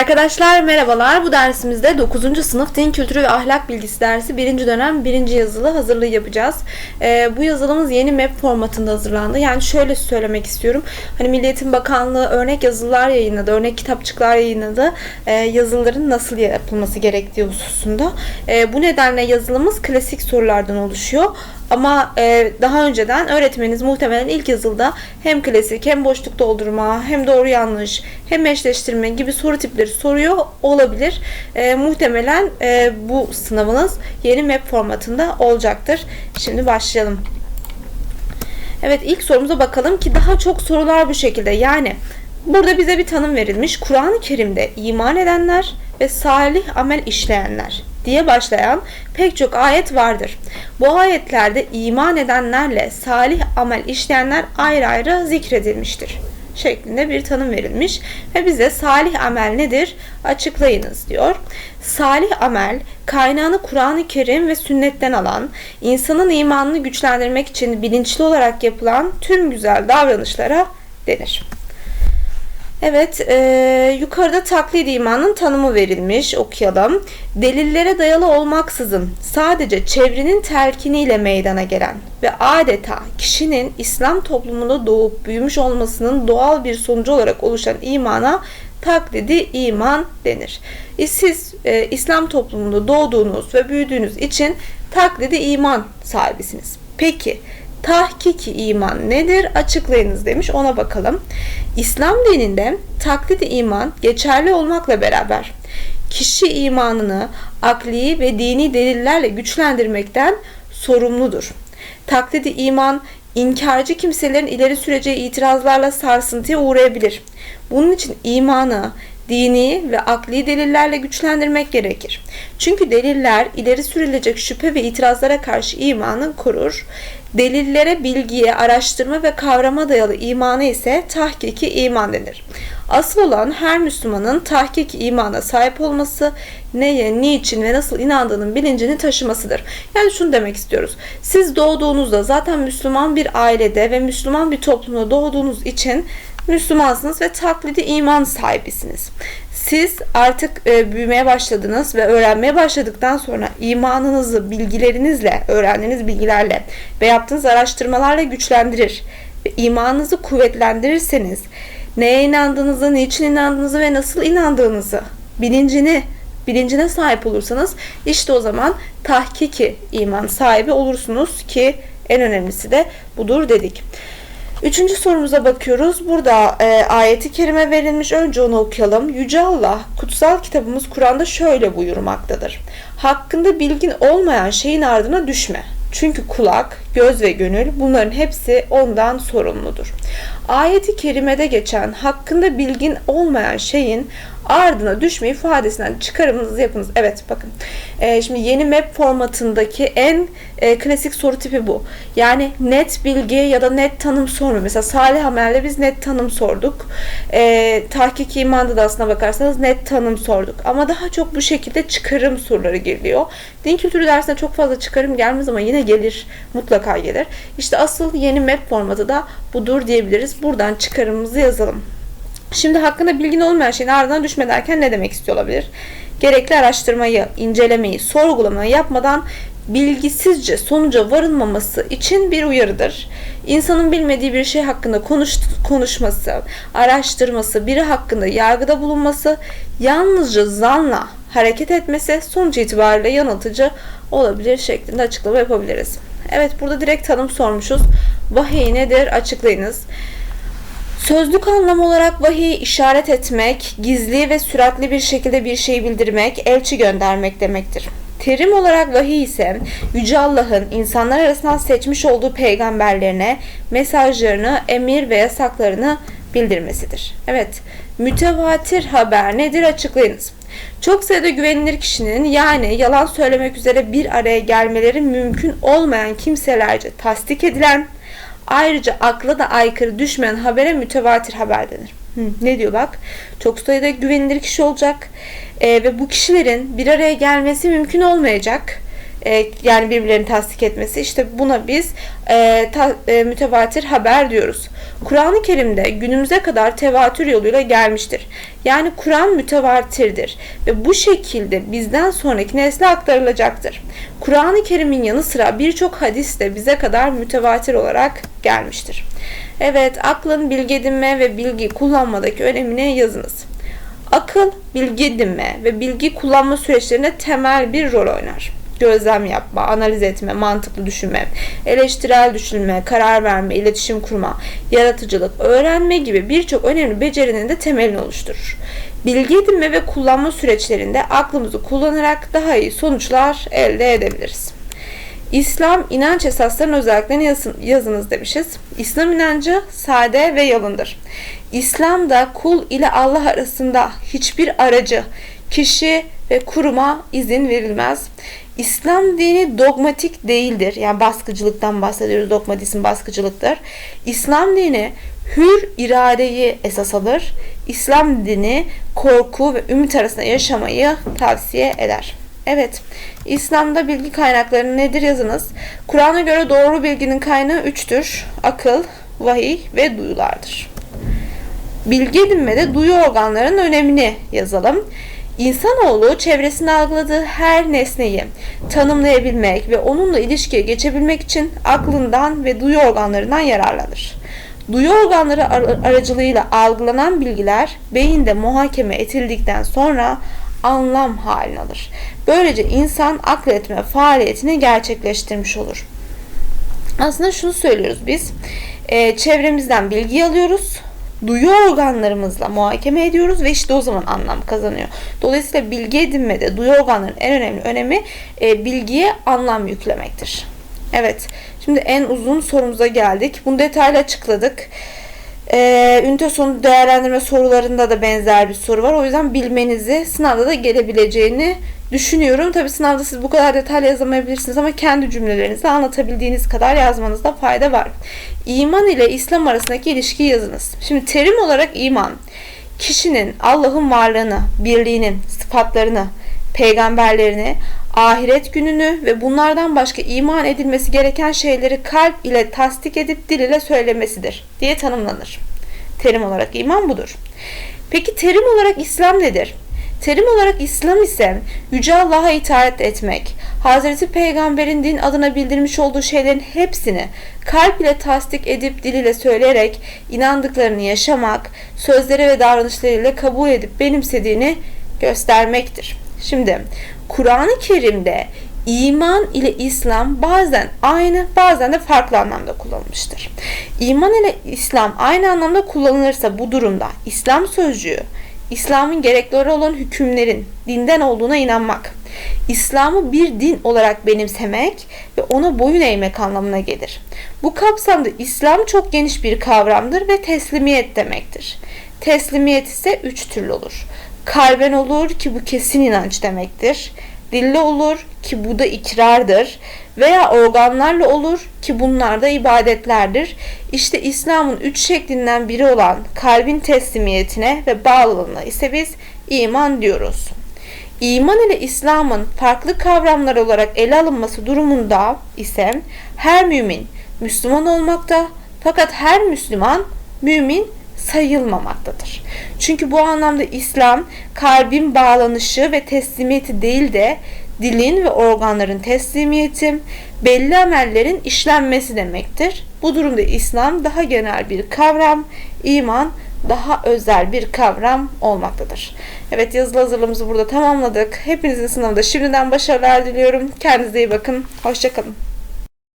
Arkadaşlar merhabalar. Bu dersimizde 9. sınıf din kültürü ve ahlak bilgisi dersi 1. dönem 1. yazılı hazırlığı yapacağız. Ee, bu yazılımız yeni map formatında hazırlandı. Yani şöyle söylemek istiyorum. Hani Milli Eğitim Bakanlığı örnek yazılar yayınladı, örnek kitapçıklar yayınladı. Ee, yazıların nasıl yapılması gerektiği hususunda. Ee, bu nedenle yazılımız klasik sorulardan oluşuyor. Ama e, daha önceden öğretmeniniz muhtemelen ilk yazılıda hem klasik hem boşluk doldurma hem doğru yanlış hem eşleştirme gibi soru tipleri soruyor olabilir. E, muhtemelen e, bu sınavınız yeni map formatında olacaktır. Şimdi başlayalım. Evet ilk sorumuza bakalım ki daha çok sorular bu şekilde. Yani burada bize bir tanım verilmiş. Kur'an-ı Kerim'de iman edenler ve salih amel işleyenler diye başlayan pek çok ayet vardır. Bu ayetlerde iman edenlerle salih amel işleyenler ayrı ayrı zikredilmiştir şeklinde bir tanım verilmiş ve bize salih amel nedir açıklayınız diyor. Salih amel kaynağını Kur'an-ı Kerim ve sünnetten alan, insanın imanını güçlendirmek için bilinçli olarak yapılan tüm güzel davranışlara denir. Evet, e, yukarıda taklit imanın tanımı verilmiş. Okuyalım. Delillere dayalı olmaksızın sadece çevrenin telkiniyle meydana gelen ve adeta kişinin İslam toplumunda doğup büyümüş olmasının doğal bir sonucu olarak oluşan imana taklidi iman denir. E, siz e, İslam toplumunda doğduğunuz ve büyüdüğünüz için taklidi iman sahibisiniz. Peki, tahkiki iman nedir açıklayınız demiş ona bakalım. İslam dininde taklidi iman geçerli olmakla beraber kişi imanını akli ve dini delillerle güçlendirmekten sorumludur. Taklidi iman inkarcı kimselerin ileri süreceği itirazlarla sarsıntıya uğrayabilir. Bunun için imanı dini ve akli delillerle güçlendirmek gerekir. Çünkü deliller ileri sürülecek şüphe ve itirazlara karşı imanı korur. Delillere, bilgiye, araştırma ve kavrama dayalı imanı ise tahkiki iman denir. Asıl olan her Müslümanın tahkik imana sahip olması, neye, niçin ve nasıl inandığının bilincini taşımasıdır. Yani şunu demek istiyoruz. Siz doğduğunuzda zaten Müslüman bir ailede ve Müslüman bir toplumda doğduğunuz için Müslümansınız ve taklidi iman sahibisiniz. Siz artık e, büyümeye başladınız ve öğrenmeye başladıktan sonra imanınızı bilgilerinizle, öğrendiğiniz bilgilerle ve yaptığınız araştırmalarla güçlendirir ve imanınızı kuvvetlendirirseniz neye inandığınızı, niçin inandığınızı ve nasıl inandığınızı bilincini bilincine sahip olursanız işte o zaman tahkiki iman sahibi olursunuz ki en önemlisi de budur dedik. Üçüncü sorumuza bakıyoruz. Burada e, ayeti kerime verilmiş. Önce onu okuyalım. Yüce Allah kutsal kitabımız Kur'an'da şöyle buyurmaktadır. Hakkında bilgin olmayan şeyin ardına düşme. Çünkü kulak, göz ve gönül bunların hepsi ondan sorumludur. Ayeti kerimede geçen hakkında bilgin olmayan şeyin ardına düşme ifadesinden çıkarımınızı yapınız. Evet bakın. E, şimdi yeni map formatındaki en e, klasik soru tipi bu. Yani net bilgi ya da net tanım sorma. Mesela Salih Amel'de biz net tanım sorduk. E, tahkik imanda da aslına bakarsanız net tanım sorduk. Ama daha çok bu şekilde çıkarım soruları geliyor. Din kültürü dersinde çok fazla çıkarım gelmez ama yine gelir. Mutlaka gelir. İşte asıl yeni map formatı da budur diyebiliriz. Buradan çıkarımımızı yazalım. Şimdi hakkında bilgin olmayan şeyin ardından düşme derken ne demek istiyor olabilir? Gerekli araştırmayı, incelemeyi, sorgulamayı yapmadan bilgisizce sonuca varılmaması için bir uyarıdır. İnsanın bilmediği bir şey hakkında konuş, konuşması, araştırması, biri hakkında yargıda bulunması, yalnızca zanla hareket etmesi sonuç itibariyle yanıltıcı olabilir şeklinde açıklama yapabiliriz. Evet burada direkt tanım sormuşuz. Vahiy nedir? Açıklayınız. Sözlük anlam olarak vahiy işaret etmek, gizli ve süratli bir şekilde bir şeyi bildirmek, elçi göndermek demektir. Terim olarak vahiy ise Yüce Allah'ın insanlar arasından seçmiş olduğu peygamberlerine mesajlarını, emir ve yasaklarını bildirmesidir. Evet, mütevatir haber nedir açıklayınız. Çok sayıda güvenilir kişinin yani yalan söylemek üzere bir araya gelmeleri mümkün olmayan kimselerce tasdik edilen, Ayrıca akla da aykırı düşmeyen habere mütevatir haber denir. Hı, ne diyor bak? Çok sayıda güvenilir kişi olacak e, ve bu kişilerin bir araya gelmesi mümkün olmayacak. E, yani birbirlerini tasdik etmesi işte buna biz e, ta, e, mütevatir haber diyoruz. Kur'an-ı Kerim'de günümüze kadar tevatür yoluyla gelmiştir. Yani Kur'an mütevatirdir ve bu şekilde bizden sonraki nesle aktarılacaktır. Kur'an-ı Kerim'in yanı sıra birçok hadis de bize kadar mütevatir olarak gelmiştir. Evet, aklın bilgi edinme ve bilgi kullanmadaki önemini yazınız. Akıl, bilgi edinme ve bilgi kullanma süreçlerinde temel bir rol oynar. Gözlem yapma, analiz etme, mantıklı düşünme, eleştirel düşünme, karar verme, iletişim kurma, yaratıcılık, öğrenme gibi birçok önemli becerinin de temelini oluşturur. Bilgi edinme ve kullanma süreçlerinde aklımızı kullanarak daha iyi sonuçlar elde edebiliriz. İslam inanç esaslarının özelliklerini yazın, yazınız demişiz. İslam inancı sade ve yalındır. İslam'da kul ile Allah arasında hiçbir aracı, kişi ve kuruma izin verilmez. İslam dini dogmatik değildir. Yani baskıcılıktan bahsediyoruz. Dogmatizm baskıcılıktır. İslam dini hür iradeyi esas alır. İslam dini korku ve ümit arasında yaşamayı tavsiye eder. Evet, İslam'da bilgi kaynakları nedir yazınız. Kur'an'a göre doğru bilginin kaynağı üçtür. Akıl, vahiy ve duyulardır. Bilgi edinmede duyu organlarının önemini yazalım. İnsanoğlu çevresinde algıladığı her nesneyi tanımlayabilmek ve onunla ilişkiye geçebilmek için aklından ve duyu organlarından yararlanır. Duyu organları aracılığıyla algılanan bilgiler beyinde muhakeme edildikten sonra anlam halini alır. Böylece insan akletme faaliyetini gerçekleştirmiş olur. Aslında şunu söylüyoruz biz. E, çevremizden bilgi alıyoruz. Duyu organlarımızla muhakeme ediyoruz ve işte o zaman anlam kazanıyor. Dolayısıyla bilgi edinmede duyu organlarının en önemli önemi e, bilgiye anlam yüklemektir. Evet, şimdi en uzun sorumuza geldik. Bunu detaylı açıkladık. Ee, ünite sonu değerlendirme sorularında da benzer bir soru var. O yüzden bilmenizi sınavda da gelebileceğini düşünüyorum. Tabi sınavda siz bu kadar detaylı yazamayabilirsiniz ama kendi cümlelerinizle anlatabildiğiniz kadar yazmanızda fayda var. İman ile İslam arasındaki ilişkiyi yazınız. Şimdi terim olarak iman, kişinin Allah'ın varlığını, birliğinin, sıfatlarını, peygamberlerini, ahiret gününü ve bunlardan başka iman edilmesi gereken şeyleri kalp ile tasdik edip dil ile söylemesidir diye tanımlanır. Terim olarak iman budur. Peki terim olarak İslam nedir? Terim olarak İslam ise Yüce Allah'a itaat etmek, Hazreti Peygamber'in din adına bildirmiş olduğu şeylerin hepsini kalp ile tasdik edip dil ile söyleyerek inandıklarını yaşamak, sözleri ve davranışlarıyla kabul edip benimsediğini göstermektir. Şimdi Kur'an-ı Kerim'de iman ile İslam bazen aynı bazen de farklı anlamda kullanılmıştır. İman ile İslam aynı anlamda kullanılırsa bu durumda İslam sözcüğü İslam'ın gerekleri olan hükümlerin dinden olduğuna inanmak, İslam'ı bir din olarak benimsemek ve ona boyun eğmek anlamına gelir. Bu kapsamda İslam çok geniş bir kavramdır ve teslimiyet demektir. Teslimiyet ise üç türlü olur. Kalben olur ki bu kesin inanç demektir. Dille olur ki bu da ikrardır veya organlarla olur ki bunlar da ibadetlerdir. İşte İslam'ın üç şeklinden biri olan kalbin teslimiyetine ve bağlılığına ise biz iman diyoruz. İman ile İslam'ın farklı kavramlar olarak ele alınması durumunda ise her mümin Müslüman olmakta fakat her Müslüman mümin sayılmamaktadır. Çünkü bu anlamda İslam kalbin bağlanışı ve teslimiyeti değil de dilin ve organların teslimiyeti, belli amellerin işlenmesi demektir. Bu durumda İslam daha genel bir kavram, iman daha özel bir kavram olmaktadır. Evet yazılı hazırlığımızı burada tamamladık. Hepinizin sınavında şimdiden başarılar diliyorum. Kendinize iyi bakın. Hoşçakalın.